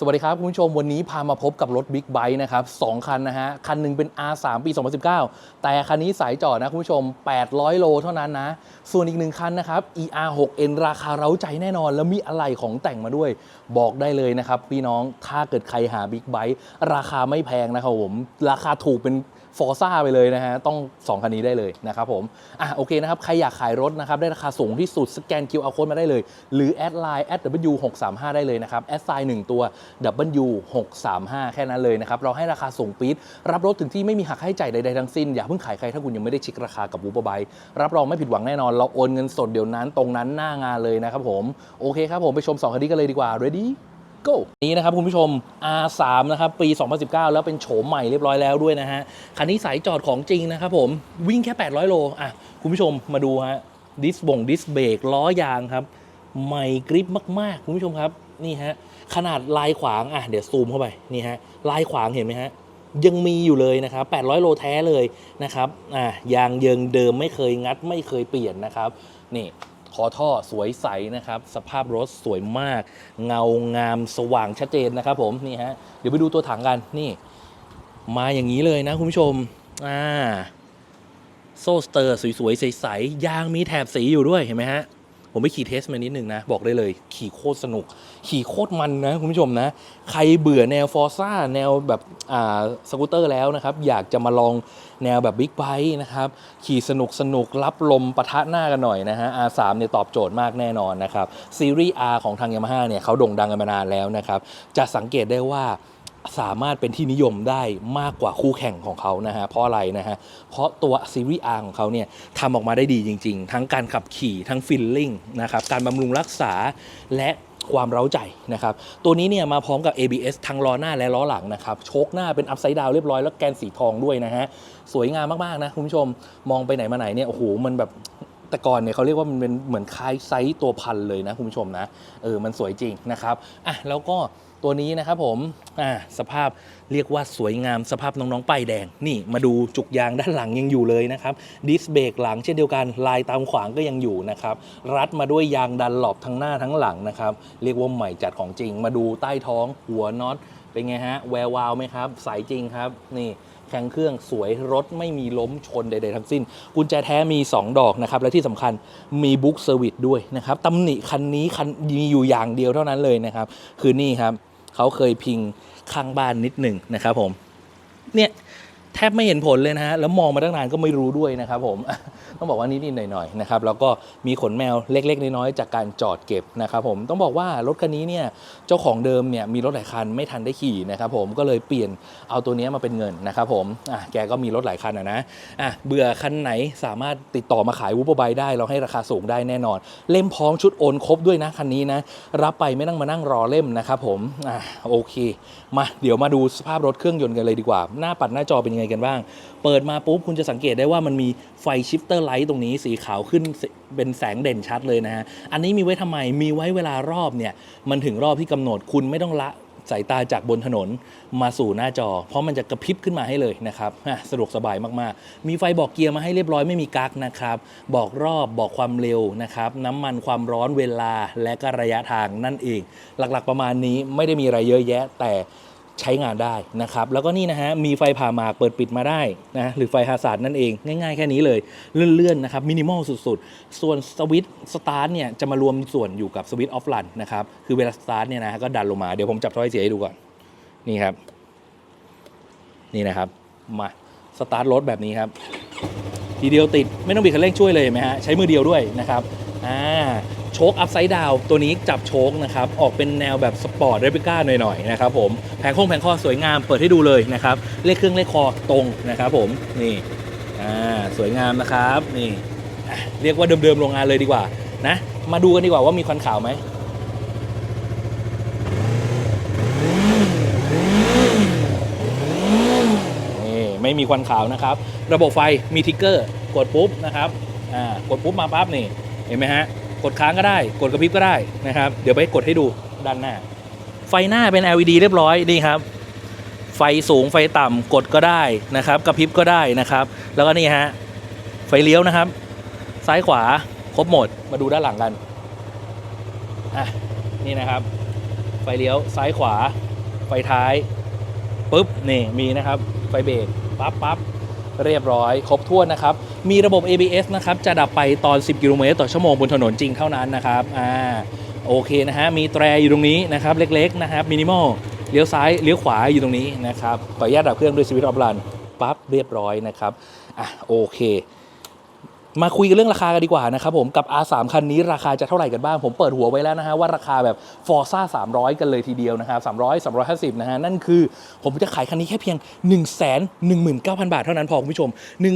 สวัสดีครับ คุณผู้ชมวันนี้พามาพบกับรถบิ๊กไบค์นะครับสองคันนะฮะ คันหนึ่งเป็น R3 ปี 2019 แต่คันนี้สายจอดนะคุณผู้ชม 800 โลเท่านั้นนะ ส่วนอีกหนึ่งคันนะครับ ER6N ราคาเร้าใจแน่นอน แล้วมีอะไรของแต่งมาด้วย บอกได้เลยนะครับ พี่น้องถ้าเกิดใครหาบิ๊กไบค์ราคาไม่แพงนะครับผม ราคาถูกเป็น ฟอร์ซ่าไปเลยนะฮะ ต้อง 2 คันนี้ได้เลยนะครับผม อะโอเคนะครับ ใครอยากขายรถนะครับ ได้ราคาสูงที่สุด สแกน QR code มาได้เลย หรือแอดไลน์ w635 ได้เลยนะครับ แอดไซน์1ตัว w635 แค่นั้นเลยนะครับ เราให้ราคาส่งปี๊ด รับรถถึงที่ไม่มีหักค่าใช้จ่ายใดๆทั้งสิ้น อย่าเพิ่งขายใครถ้าคุณยังไม่ได้เช็คราคากับวูบไบรับรองไม่ผิดหวังแน่นอน เราโอนเงินสดเดี๋ยวนั้นตรงนั้นหน้างานเลยนะครับผม โอเคครับผมไปชม2คันนี้กันเลยดีกว่า ready go นี้นะครับคุณผู้ชม R3 นะครับปี 2019 แล้วเป็นโฉมใหม่เรียบร้อยแล้วด้วยนะฮะ คันนี้สายจอดของจริงนะครับผมวิ่งแค่ 800 โลอะคุณผู้ชมมาดูฮะดิสบ่งดิสเบรกล้อยางครับ ใหม่กริปมาก ๆ คุณผู้ชมครับนี่ฮะขนาดลายขวางอะเดี๋ยวซูมเข้าไปนี่ฮะลายขวางเห็นไหมฮะยังมีอยู่เลยนะครับ 800 โลแท้เลยนะครับ อะยางเยิงเดิมไม่เคยงัดไม่เคยเปลี่ยนนะครับ นี่ อท่อสวยใสนะครับ สภาพรถสวยมาก เงางามสว่างชัดเจนนะครับผมนี่ฮะเดี๋ยวไปดูตัวถังกันนี่ มาอย่างนี้เลยนะคุณผู้ชมอ่าโซ่สเตอร์สวยๆใสๆยางมีแถบสีอยู่ด้วยเห็นไหมฮะ ผมไปขี่เทสมานิดหนึ่งนะ บอกได้เลย ขี่โคตรสนุก ขี่โคตรมันนะคุณผู้ชมนะ ใครเบื่อแนวฟอร์ซ่าแนวแบบอ่าสกูตเตอร์แล้วนะครับ อยากจะมาลองแนวแบบบิ๊กไบค์นะครับ ขี่สนุกสนุกรับลมปะทะหน้ากันหน่อยนะฮะ R3 เนี่ยตอบโจทย์มากแน่นอนนะครับซีรีส์ R ของทาง Yamaha เนี่ยเขาโด่งดังกันมานานแล้วนะครับจะสังเกตได้ว่า สามารถเป็นที่นิยมได้มากกว่าคู่แข่งของเขานะฮะเพราะอะไรนะฮะเพราะตัวซีรีส์ R ของเขาเนี่ยทำออกมาได้ดีจริง ๆ ทั้งการขับขี่ทั้งฟิลลิ่งนะครับการบำรุงรักษาและความเร้าใจนะครับ ตัวนี้เนี่ยมาพร้อมกับ ABS ทั้งล้อหน้าและล้อหลังนะครับ โชคหน้าเป็นอัพไซด์ดาวเรียบร้อยแล้วแกนสีทองด้วยนะฮะ สวยงามมาก ๆ นะ คุณผู้ชม มองไปไหนมาไหนเนี่ย โอ้โห มันแบบ แต่ก่อนเนี่ยเขาเรียกว่ามันเป็นเหมือนคล้ายไซส์ตัวพันเลยนะคุณผู้ชมนะเออมันสวยจริงนะครับอะแล้วก็ตัวนี้นะครับผมอ่าสภาพเรียกว่าสวยงามสภาพน้องๆป้ายแดง นี่มาดูจุกยางด้านหลังยังอยู่เลยนะครับดิสเบรกหลังเช่นเดียวกันลายตามขวางก็ยังอยู่นะครับรัดมาด้วยยางดันหลบทั้งหน้าทั้งหลังนะครับเรียกว่าใหม่จัดของจริง มาดูใต้ท้องหัวน็อตเป็นไงฮะแวววาวไหมครับใสจริงครับนี่ แข็งเครื่องสวยรถไม่มีล้มชนใดๆทั้งสิ้น กุญแจแท้มี 2 ดอกนะครับ และที่สำคัญมีบุ๊กเซอร์วิสด้วยนะครับตำหนิคันนี้คันมีอยู่อย่างเดียวเท่านั้นเลยนะครับ คือนี่ครับเขาเคยพิงข้างบ้านนิดหนึ่งนะครับผมเนี่ย แทบไม่เห็นผลเลยนะฮะแล้วมองมาตั้งนานก็ไม่รู้ด้วยนะครับผม ต้องบอกว่านิดๆหน่อยๆนะครับแล้วก็มีขนแมวเล็กๆน้อยๆจากการจอดเก็บนะครับผมต้องบอกว่ารถคันนี้เนี่ยเจ้าของเดิมเนี่ยมีรถหลายคันไม่ทันได้ขี่นะครับผมก็เลยเปลี่ยนเอาตัวนี้มาเป็นเงินนะครับผมอะแกก็มีรถหลายคันอะนะอะเบื่อคันไหนสามารถติดต่อมาขายวูบไบได้เราให้ราคาสูงได้แน่นอน เล่มพร้อมชุดโอนครบด้วยนะคันนี้นะรับไปไม่ต้องมานั่งรอเล่มนะครับผมอะโอเค มาเดี๋ยวมาดูสภาพรถเครื่องยนต์กันเลยดีกว่า หน้าปัดหน้าจอเป็นยังไงกันบ้าง เปิดมาปุ๊บคุณจะสังเกตได้ว่ามันมีไฟชิฟเตอร์ไลท์ตรงนี้สีขาวขึ้นเป็นแสงเด่นชัดเลยนะฮะ อันนี้มีไว้ทำไม มีไว้เวลารอบเนี่ย มันถึงรอบที่กำหนดคุณไม่ต้องละสายตาจากบนถนนมาสู่หน้าจอ เพราะมันจะกระพริบขึ้นมาให้เลยนะครับสะดวกสบายมากๆ มีไฟบอกเกียร์มาให้เรียบร้อยไม่มีกั๊กนะครับ บอกรอบบอกความเร็วนะครับน้ำมันความร้อนเวลาและก็ระยะทางนั่นเอง หลักๆประมาณนี้ไม่ได้มีอะไรเยอะแยะ แต่ ใช้งานได้นะครับ แล้วก็นี่นะฮะมีไฟผ่าหมากเปิดปิดมาได้นะหรือไฟฮาซาร์ดนั่นเอง ง่ายๆแค่นี้เลยเลื่อนๆนะครับมินิมอลสุดๆ ส่วนสวิตสตาร์ทเนี่ยจะมารวมส่วนอยู่กับสวิตออฟลันนะครับ คือเวลาสตาร์ทเนี่ยนะฮะก็ดันลงมาเดี๋ยวผมจับถ้อยเสียให้ดูก่อน นี่ครับ นี่นะครับมาสตาร์ทรถแบบนี้ครับทีเดียวติดไม่ต้องบิดคันเร่งช่วยเลยเห็นไหมฮะใช้มือเดียวด้วยนะครับอ่า โชคอัพไซด์ดาวตัวนี้จับโชคนะครับ ออกเป็นแนวแบบสปอร์ตเรปิก้าหน่อยๆนะครับผมแผงโค้งแผงคอสวยงามเปิดให้ดูเลยนะครับ เลขเครื่องเลขคอตรงนะครับผมนี่อ่าสวยงามนะครับนี่เรียกว่าเดิมๆโรงงานเลยดีกว่านะ มาดูกันดีกว่าว่ามีควันขาวไหมนี่ไม่มีควันขาวนะครับ ระบบไฟมีทิกเกอร์ กดปุ๊บนะครับ อ่า กดปุ๊บมาปั๊บนี่ เห็นไหมฮะ กดค้างก็ได้ กดกระพริบก็ได้นะครับ เดี๋ยวไปกดให้ดูด้านหน้า ไฟหน้าเป็น LED เรียบร้อยนี่ครับ ไฟสูงไฟต่ำกดก็ได้นะครับกระพริบก็ได้นะครับ แล้วก็นี่ฮะไฟเลี้ยวนะครับ ซ้ายขวาครบหมดมาดูด้านหลังกันอะนี่นะครับ ไฟเลี้ยวซ้ายขวา ไฟท้ายปุ๊บนี่มีนะครับ ไฟเบรกปั๊บปั๊บ เรียบร้อย ครบถ้วนนะครับ มีระบบ ABS นะครับ จะดับไปตอน 10 กิโลเมตรต่อชั่วโมงบนถนนจริงเท่านั้นนะครับ อ่า โอเคนะฮะ มีแตรอยู่ตรงนี้นะครับ เล็กๆนะครับ มินิมอล เลี้ยวซ้าย เลี้ยวขวาอยู่ตรงนี้นะครับ ขออนุญาตดับเครื่องด้วยสวิตช์ออฟลัน ปั๊บ เรียบร้อยนะครับ อะ โอเค มาคุยกันเรื่องราคากันดีกว่านะครับผมกับ R3 คันนี้ราคาจะเท่าไหร่กันบ้าง ผมเปิดหัวไว้แล้วนะฮะว่าราคาแบบ Forza 300 กันเลยทีเดียวนะครับ300 350 นะฮะนั่นคือผมจะขายคันนี้แค่เพียง 1 1 9 0 0 0 บาทเท่านั้นพอคุณผู้ชม 1 1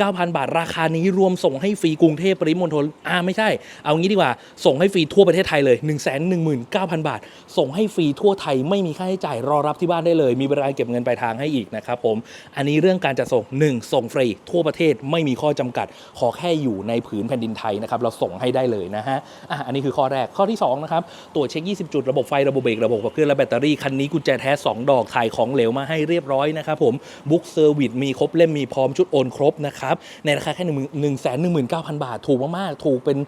9 0 0 0 บาท ราคานี้รวมส่งให้ฟรีกรุงเทพปริมณฑลอ่าไม่ใช่ เอางี้ดีกว่าส่งให้ฟรีทั่วประเทศไทยเลย 1 1 9 0 0 0 บาท ส่งให้ฟรีทั่วไทยไม่มีค่าใช้จ่ายรอรับที่บ้านได้เลย มีบริการเก็บเงินปลายทางให้อีกนะครับผมอันนี้เรื่องการจัดส่ง 1 ส่งฟรีทั่วประเทศไม่มีข้อจำกัดขอแค่อยู่ในผืนแผ่นดินไทยนะครับเราส่งให้ได้เลยนะฮะอะอันนี้คือข้อแรกข้อที่2นะครับตรวจเช็ค 20 จุดระบบไฟระบบเบรกระบบขับเคลื่อนและแบตเตอรี่คันนี้กุญแจแท้ 2 ดอกถ่ายของเหลวมาให้เรียบร้อยนะครับผมบุ๊กเซอร์วิสมีครบเล่มมีพร้อมชุดโอนครบนะครับในราคาแค่1 1 1 9 0 0 0 บาท ถูกมากๆถูกเป็น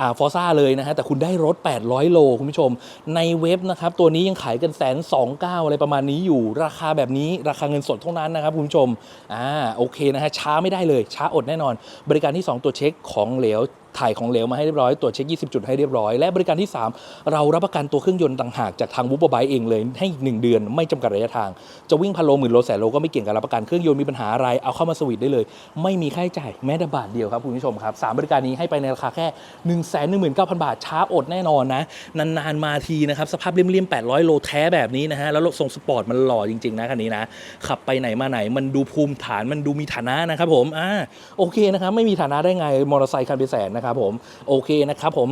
อ่าฟอร์ซ่าเลยนะฮะแต่คุณได้รถ 800 โล คุณผู้ชม ในเว็บนะครับ ตัวนี้ยังขายกันแสนสองเก้าอะไรประมาณนี้อยู่ ราคาแบบนี้ราคาเงินสดเท่านั้นนะครับ คุณผู้ชมอ่าโอเคนะฮะช้าไม่ได้เลยช้าอดแน่นอน บริการที่ 2 ตัวเช็คของเหลว ถ่ายของเหลวมาให้เรียบร้อย ตรวจเช็ค 20 จุดให้เรียบร้อย และบริการที่ 3 เรารับประกันตัวเครื่องยนต์ต่างหากจากทางวูบไบเองเลยให้อีกหนึ่งเดือนไม่จำกัดระยะทาง จะวิ่งพันโลหมื่นโลแสนโลก็ไม่เกี่ยงกับรับประกันเครื่องยนต์มีปัญหาอะไรเอาเข้ามาสวิตช์ได้เลย ไม่มีค่าใช้จ่ายแม้แต่บาทเดียวครับคุณผู้ชมครับสามบริการนี้ให้ไปในราคาแค่ 1 1 9 0 0 0 บาทช้าอดแน่นอนนะนานๆมาทีนะครับสภาพเลี่ยมๆ800 โลแท้แบบนี้นะฮะแล้วรถทรงสปอร์ตมันหล่อจริงๆนะคันนี้นะขับไปไหนมาไหนมันดูภูมิฐานมันดูมีฐานะนะครับผมอ่าโอเคนะครับไม่มีฐานะได้ไงมอเตอร์ไซค์คันเป็นแสนนะครับผมโอเคนะครับผม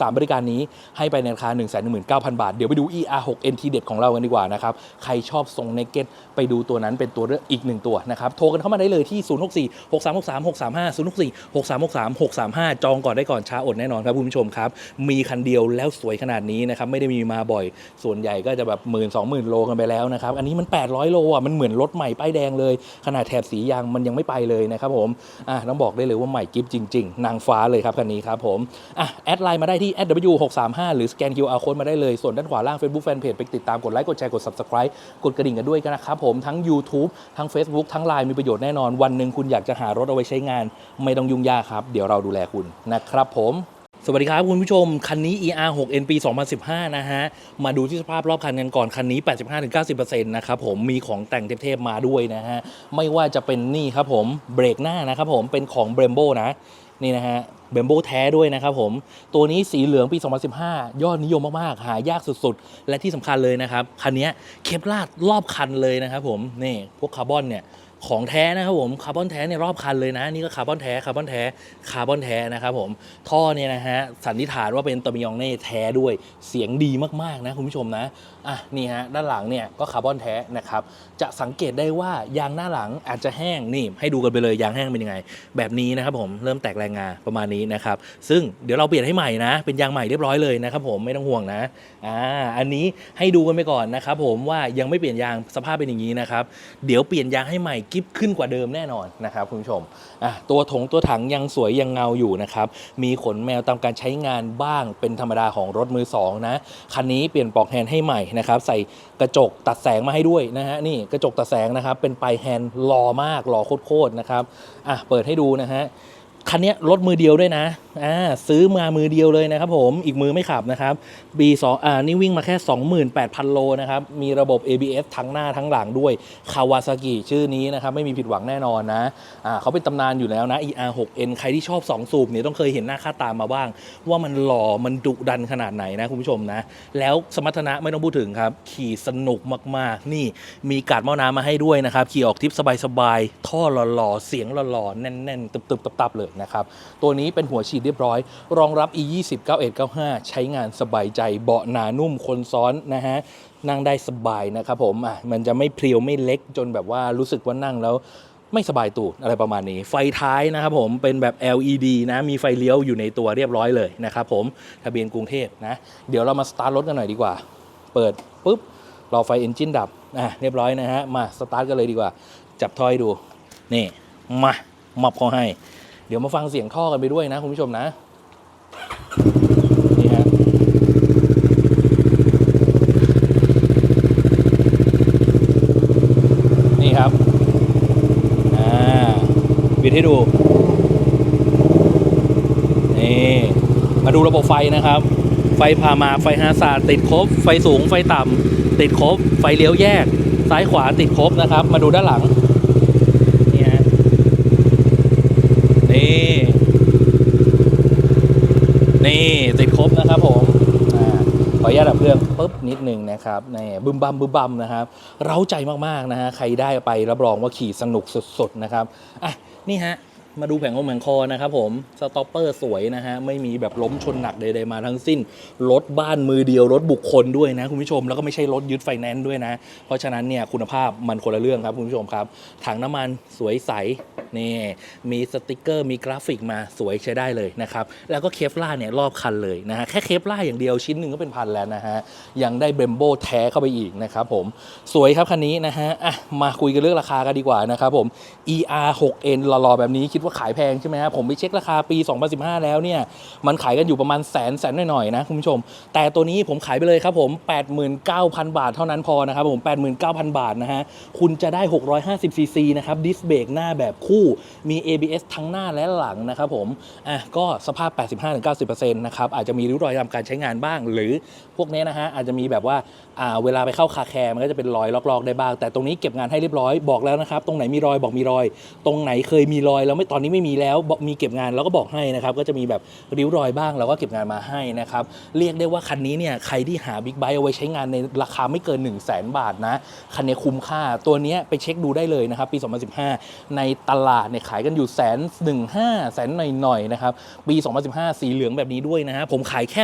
สามบริการนี้ให้ไปในราคา 1 1 9 0 0 0 บาท เดี๋ยวไปดู ER6 NT เด็ดของเรากันดีกว่านะครับ ใครชอบทรงเนกเก็ตไปดูตัวนั้นเป็นตัวเลือกอีกหนึ่งตัวนะครับ โทรกันเข้ามาได้เลยที่ 064 6363 635 064 6363 635 จองก่อนได้ก่อนช้าอดแน่นอนครับคุณผู้ชมครับ มีคันเดียวแล้วสวยขนาดนี้นะครับไม่ได้มีมาบ่อย ส่วนใหญ่ก็จะแบบหมื่นสองหมื่นโลกันไปแล้วนะครับอันนี้มัน 800 โลอะมันเหมือนรถใหม่ป้ายแดงเลย ขนาดแถบสียางมันยังไม่ไปเลยนะครับผมอะต้องบอกได้เลยว่าใหม่กิฟจริง ๆ นางฟ้าเลยครับคันนี้ครับผมอะแอดไลน์มาได้ที่ @w635 หรือสแกน QR code มาได้เลย ส่วนด้านขวาล่าง Facebook Fanpage ไปติดตามกดไลค์กดแชร์กด Subscribe กดกระดิ่งกันด้วยกันนะครับผมทั้ง YouTube ทั้ง Facebook ทั้ง Line มีประโยชน์แน่นอนวันหนึ่งคุณอยากจะหารถเอาไว้ใช้งาน ไม่ต้องยุ่งยากครับ เดี๋ยวเราดูแลคุณนะครับผมสวัสดีครับคุณผู้ชม คันนี้ ER6N ปี 2015 นะฮะ มาดูที่สภาพรอบคันกันก่อน คันนี้ 85-90%นะครับผมมีของแต่งเทพๆมาด้วยนะฮะ ไม่ว่าจะเป็นนี่ครับผม เบรกหน้านะครับผมเป็นของ Brembo นะ นี่นะฮะ เบมโบแท้ด้วยนะครับผม ตัวนี้สีเหลืองปี 2015 ยอดนิยมมาก ๆ หายากสุดๆ และที่สำคัญเลยนะครับ คันนี้เคปลาดรอบคันเลยนะครับผม นี่พวกคาร์บอนเนี่ยของแท้นะครับผมคาร์บอนแท้เนี่ยรอบคันเลยนะ นี่ก็คาร์บอนแท้คาร์บอนแท้คาร์บอนแท้นะครับผมท่อเนี่ยนะฮะสันนิษฐานว่าเป็นตอมิยองเน่แท้ด้วยเสียงดีมากๆนะคุณผู้ชมนะ อะนี่ฮะด้านหลังเนี่ยก็คาร์บอนแท้นะครับจะสังเกตได้ว่ายางหน้าหลังอาจจะแห้งนี่ให้ดูกันไปเลยยางแห้งเป็นยังไง แบบนี้นะครับผมเริ่มแตกแรงงาประมาณนี้นะครับซึ่งเดี๋ยวเราเปลี่ยนให้ใหม่นะ เป็นยางใหม่เรียบร้อยเลยนะครับผมไม่ต้องห่วงนะอ่าอันนี้ให้ดูกันไปก่อนนะครับผมว่ายังไม่เปลี่ยนยางสภาพเป็นอย่างนี้นะครับเดี๋ยวเปลี่ยนยางให้ใหม่กิฟขึ้นกว่าเดิมแน่นอนนะครับคุณผู้ชมอะตัวถงตัวถังยังสวยยังเงาอยู่นะครับมีขนแมวตามการใช้งานบ้างเป็นธรรมดาของรถมือสองนะคันนี้เปลี่ยนปลอกแฮนด์ให้ใหม่นะครับใส่กระจกตัดแสงมาให้ด้วยนะฮะนี่กระจกตัดแสงนะครับเป็นปลายแฮนด์หล่อมากหล่อโคตรๆนะครับอะเปิดให้ดูนะฮะ คันนี้รถมือเดียวด้วยนะอ่าซื้อมามือเดียวเลยนะครับผมอีกมือไม่ขับนะครับ B2 อ่านี่วิ่งมาแค่ 28,000 โลนะครับ มีระบบ ABS ทั้งหน้าทั้งหลังด้วยคาวาซากิชื่อนี้นะครับ ไม่มีผิดหวังแน่นอนนะอ่าเขาเป็นตำนานอยู่แล้วนะ ER6N ใครที่ชอบ 2 สูบเนี่ยต้องเคยเห็นหน้าค่าตามมาบ้าง ว่ามันหล่อมันดุดันขนาดไหนนะคุณผู้ชมนะ แล้วสมรรถนะไม่ต้องพูดถึงครับ ขี่สนุกมากๆ นี่มีการ์ดหม้อน้ำมาให้ด้วยนะครับขี่ออกทริปสบายๆท่อหล่อๆเสียงหล่อๆแน่นๆตึบๆตับๆเลยนะครับ ตัวนี้เป็นหัวฉีดเรียบร้อย รองรับ E20 9195ใช้งานสบายใจ เบาะหนานุ่มคนซ้อนนะฮะนั่งได้สบายนะครับผมอะมันจะไม่เพลียวไม่เล็กจนแบบว่ารู้สึกว่านั่งแล้วไม่สบายตูดอะไรประมาณนี้ ไฟท้ายนะครับผมเป็นแบบ LED นะมีไฟเลี้ยวอยู่ในตัวเรียบร้อยเลยนะครับผมทะเบียนกรุงเทพนะ เดี๋ยวเรามาสตาร์ทรถกันหน่อยดีกว่า เปิดปุ๊บรอไฟเอนจินดับอะเรียบร้อยนะฮะมาสตาร์ทกันเลยดีกว่า จับทอให้ดู นี่มามับเขาให้ เดี๋ยวมาฟังเสียงท่อกันไปด้วยนะคุณผู้ชมนะนี่ฮะนี่ครับอ่าบิดให้ดูนี่มาดูระบบไฟนะครับ ไฟพามาไฟฮาซาติดครบ ไฟสูงไฟต่ำติดครบ ไฟเลี้ยวแยก ซ้ายขวาติดครบนะครับ มาดูด้านหลัง ติดครบนะครับผมขออนุญาตดับเครื่องปุ๊บนิดหนึ่งนะครับนี่บึมบัมบึมบัมนะครับเร้าใจมากๆนะฮะใครได้ไปรับรองว่าขี่สนุกสุดๆนะครับอะนี่ฮะ มาดูแผงลมแผงคอนะครับผม สต็อปเปอร์สวยนะฮะ ไม่มีแบบล้มชนหนักใดๆมาทั้งสิ้น รถบ้านมือเดียว รถบุคคลด้วยนะคุณผู้ชม แล้วก็ไม่ใช่รถยึดไฟแนนซ์ด้วยนะ เพราะฉะนั้นเนี่ยคุณภาพมันคนละเรื่องครับคุณผู้ชมครับ ถังน้ำมันสวยใส นี่ มีสติกเกอร์ มีกราฟิกมาสวยใช้ได้เลยนะครับ แล้วก็เคฟล่าเนี่ยรอบคันเลยนะฮะ แค่เคฟล่าอย่างเดียวชิ้นหนึ่งก็เป็นพันแล้วนะฮะ ยังได้เบรมโบแท้เข้าไปอีกนะครับผม สวยครับคันนี้นะฮะ อะ มาคุยกันเรื่องราคากันดีกว่านะครับผม ER 6N หล่อๆแบบนี้คิดว่าขายแพงใช่ไหมฮะผมไปเช็คราคาปี 2015 แล้วเนี่ย มันขายกันอยู่ประมาณแสนแสนหน่อยๆนะคุณผู้ชม แต่ตัวนี้ผมขายไปเลยครับผม 89,000 บาทเท่านั้นพอนะครับผม 89,000 บาทนะฮะ คุณจะได้ 650 ซีซีนะครับดิสเบรกหน้าแบบคู่มี ABS ทั้งหน้าและหลังนะครับผม อะก็สภาพ 85-90%นะครับอาจจะมีริ้วรอยตามการใช้งานบ้าง หรือพวกนี้นะฮะอาจจะมีแบบว่าอ่าเวลาไปเข้าคาแคร์มันก็จะเป็นรอยลอกๆได้บ้าง แต่ตรงนี้เก็บงานให้เรียบร้อยบอกแล้วนะครับตรงไหนมีรอยบอกมีรอย ตรงไหนเคยมีรอยแล้วไม่ตอนนี้ไม่มีแล้วบอกมีเก็บงานแล้วก็บอกให้นะครับก็จะมีแบบริ้วรอยบ้างเราก็เก็บงานมาให้นะครับเรียกได้ว่าคันนี้เนี่ยใครที่หาบิ๊กไบค์เอาไว้ใช้งานในราคาไม่เกิน 1 0 0 0 0แบาทนะคันนี้คุ้มค่าตัวนี้ไปเช็คดูได้เลยนะครับปี 2015 ในตลาดเนี่ยขายกันอยู่แสนหนึ่งห้าแสนหน่อยๆนะครับปี 2015 สีเหลืองแบบนี้ด้วยนะฮะผมขายแค่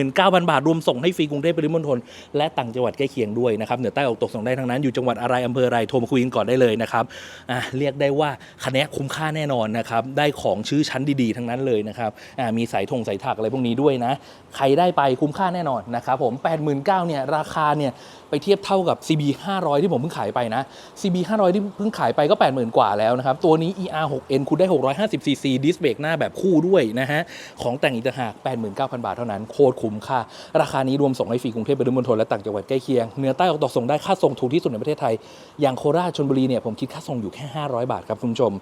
89,000 บาท รวมส่งให้ฟรีกรุงเทพปริมณฑลและต่างจังหวัดใกล้เคียงด้วยนะครับเหนือใต้ออกตกส่งได้ทั้งนั้นอยู่จังหวัดอะไรอำเภออะไรโทรมาคุยกันก่อนได้เลยนะครับอะเรียกได้ว่าคันนี้คุ้มค่าแน่นอนนะครับได้ของชื่อชั้นดีๆ ทั้งนั้นเลยนะครับมีสายธงสายถักอะไรพวกนี้ด้วยนะ ใครได้ไปคุ้มค่าแน่นอนนะครับผม 89,000เนี่ยราคาเนี่ยไปเทียบเท่ากับ CB 500 ที่ผมเพิ่งขายไปนะ CB 500 ที่เพิ่งขายไปก็ 80,000 กว่าแล้วนะครับ ตัวนี้ ER 6N คุณได้ 650 cc ดิสเบรกหน้าแบบคู่ด้วยนะฮะ ของแต่งอีกต่างหาก 89,000 บาทเท่านั้น โคตรคุ้มค่า ราคานี้รวมส่งให้ฟรีกรุงเทพปริมณฑลและต่างจังหวัดใกล้เคียง เหนือใต้ออกตกส่งได้ค่าส่งถูกที่สุดในประเทศไทย อย่างโคราชชลบุรีเนี่ยผมคิดค่าส่งอยู่แค่ 500 บาทครับคุณผู้ชม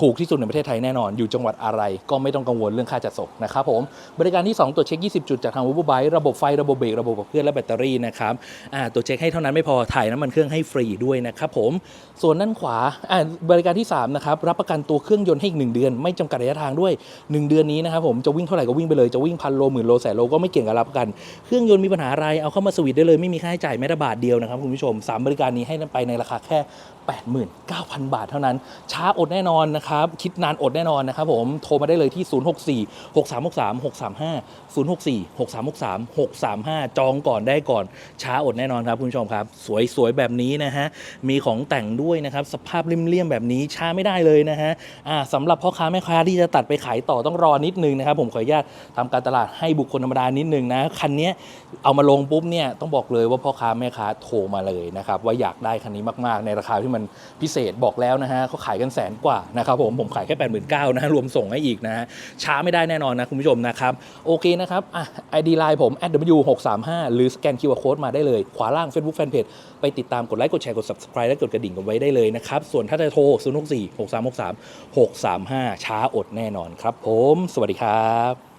ถูกที่สุดในประเทศไทยแน่นอน อยู่จังหวัดอะไรก็ไม่ต้องกังวลเรื่องค่าจัดส่งนะครับผม บริการที่ 2 ตรวจเช็ค 20 จุดจากทางวูบ b ไบระบบไฟ ระบบเบรก ระบบขับเคลื่อนและแบตเตอรี่นะครับตรวจเช็คให้เท่านั้นไม่พอ ถ่ายน้ำมันเครื่องให้ฟรีด้วยนะครับผม ส่วนด้านขวาบริการที่3นะครับ รับประกันตัวเครื่องยนต์ให้อีก1เดือน ไม่จำกัดระยะทางด้วย 1 เดือนนี้นะครับผม จะวิ่งเท่าไหร่ก็วิ่งไปเลย จะวิ่งพันโลหมื่นโลแสนโลก็ไม่เกี่ยงกับรับประกัน เครื่องยนต์มีปัญหาอะไร เอาเข้ามาสวิตได้เลย ไม่มีค่าใช้จ่ายแม้แต่บาทเดียวนะครับคุณผู้ชมสามบริการนี้ให้ไปในราคาแค่89,000 บาทเท่านั้น ช้าอดแน่นอนนะครับ คิดนานอดแน่นอนนะครับผม โทรมาได้เลยที่ 064 6363 635 064 6363 635 จองก่อนได้ก่อน ช้าอดแน่นอนครับคุณผู้ชมครับ สวยๆ แบบนี้นะฮะ มีของแต่งด้วยนะครับ สภาพเลี่ยมๆ แบบนี้ช้าไม่ได้เลยนะฮะอ่าสำหรับพ่อค้าแม่ค้าที่จะตัดไปขายต่อต้องรอนิดนึงนะครับ ผมขออนุญาตทำการตลาดให้บุคคลธรรมดานิดนึงนะ คันนี้เอามาลงปุ๊บเนี่ยต้องบอกเลยว่าพ่อค้าแม่ค้าโทรมาเลยนะครับว่าอยากได้คันนี้มากๆในราคาที่มันพิเศษบอกแล้วนะฮะเขาขายกันแสนกว่านะครับผมผมขายแค่8 9 0 0 0นะฮะรวมส่งให้อีกนะฮะช้าไม่ได้แน่นอนนะคุณผู้ชมนะครับ โอเคนะครับอะ ID Line ผม @w635 หรือสแกน QR Code มาได้เลย ขวาล่าง Facebook Fanpage ไปติดตามกดไลค์กดแชร์กด Subscribe และกดกระดิ่งกันไว้ได้เลยนะครับ ส่วนถ้าจะโทร 064 6363 635 ช้าอดแน่นอนครับผม สวัสดีครับ